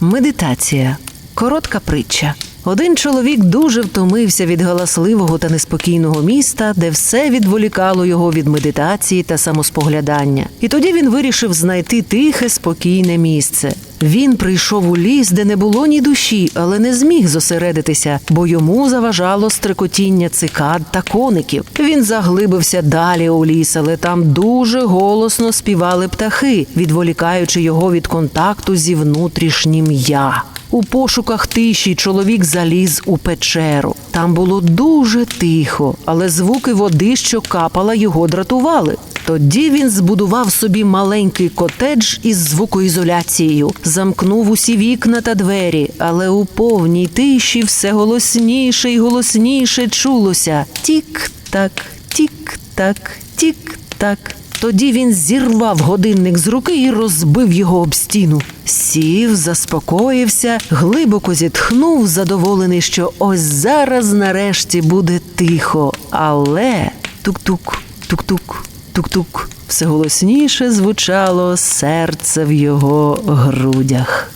Медитація. Коротка притча. Один чоловік дуже втомився від галасливого та неспокійного міста, де все відволікало його від медитації та самоспоглядання. І тоді він вирішив знайти тихе, спокійне місце. Він прийшов у ліс, де не було ні душі, але не зміг зосередитися, бо йому заважало стрекотіння цикад та коників. Він заглибився далі у ліс, але там дуже голосно співали птахи, відволікаючи його від контакту зі внутрішнім я. У пошуках тиші чоловік заліз у печеру. Там було дуже тихо, але звуки води, що капала, його дратували. Тоді він збудував собі маленький котедж із звукоізоляцією, замкнув усі вікна та двері, але у повній тиші все голосніше й голосніше чулося: тік-так, тік-так, тік-так. Тоді він зірвав годинник з руки і розбив його об стіну. Сів, заспокоївся, глибоко зітхнув, задоволений, що ось зараз нарешті буде тихо. Але тук-тук, тук-тук, тук-тук. Все голосніше звучало серце в його грудях.